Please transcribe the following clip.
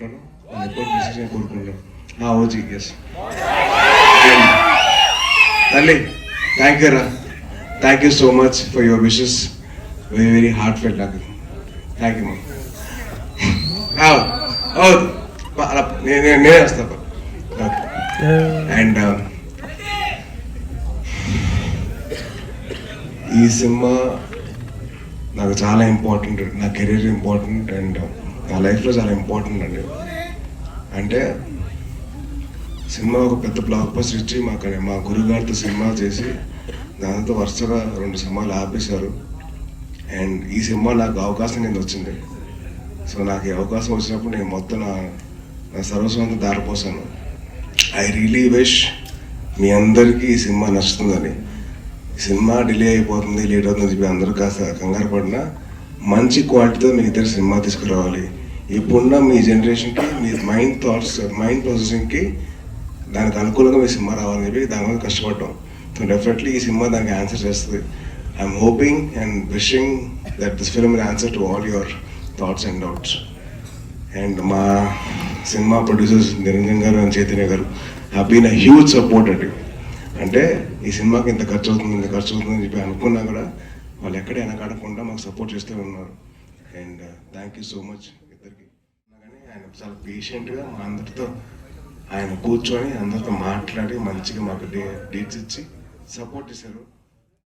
కోరుకుంటాను నేను ఎప్పుడు డిసిషన్ కోరుకుంటాను ఆ ఓజీ ఎస్ తల్లి థ్యాంక్ యూ రా. Thank you so much for your wishes very very heartfelt నాకు థ్యాంక్ యూ మా అలా నేను నేనే వస్తాను అండ్ ఈ సినిమా నాకు చాలా ఇంపార్టెంట్ నా కెరీర్ ఇంపార్టెంట్ అండ్ నా లైఫ్లో చాలా ఇంపార్టెంట్ అండి. అంటే సినిమా ఒక పెద్ద బ్లాక్ బస్టర్ ఇచ్చి మాకు మా గురుగారితో సినిమా చేసి దాంతో వరుసగా రెండు సినిమాలు ఆపేశారు. అండ్ ఈ సినిమా నాకు అవకాశం కింద వచ్చింది. సో నాకు ఈ అవకాశం వచ్చినప్పుడు నేను మొత్తం నా నా సర్వస్వం దారిపోసాను ఐ రియలీ విష్ మీ అందరికీ ఈ సినిమా నచ్చుతుందని. ఈ సినిమా డిలే అయిపోతుంది లేట్ అవుతుంది చెప్పి అందరూ కాస్త కంగారు పడినా మంచి క్వాలిటీతో మీ ఇద్దరు సినిమా తీసుకురావాలి. ఇప్పుడున్న మీ జనరేషన్కి మీ మైండ్ థాట్స్ మైండ్ ప్రాసెసింగ్కి దానికి అనుకూలంగా మీ సినిమా రావాలని చెప్పి దాని మీద కష్టపడ్డాం. సో డెఫినెట్లీ ఈ సినిమా దానికి ఆన్సర్ చేస్తుంది. I'm hoping and wishing that this film answer to all your thoughts and doubts and మా cinema producers Niranjan garu and Chaitanya గారు బీన్ అ హ్యూజ్ సపోర్ట్ అండి. అంటే ఈ సినిమాకి ఇంత ఖర్చు అవుతుంది ఇంత ఖర్చు అవుతుంది అని చెప్పి అనుకున్నా కూడా వాళ్ళు ఎక్కడ వెనకాడకుండా మాకు సపోర్ట్ చేస్తూ ఉన్నారు. And thank you so much ఆయన చాలా పేషెంట్గా మా అందరితో ఆయన కూర్చొని అందరితో మాట్లాడి మంచిగా మాకు డే డేట్స్ ఇచ్చి సపోర్ట్ ఇచ్చారు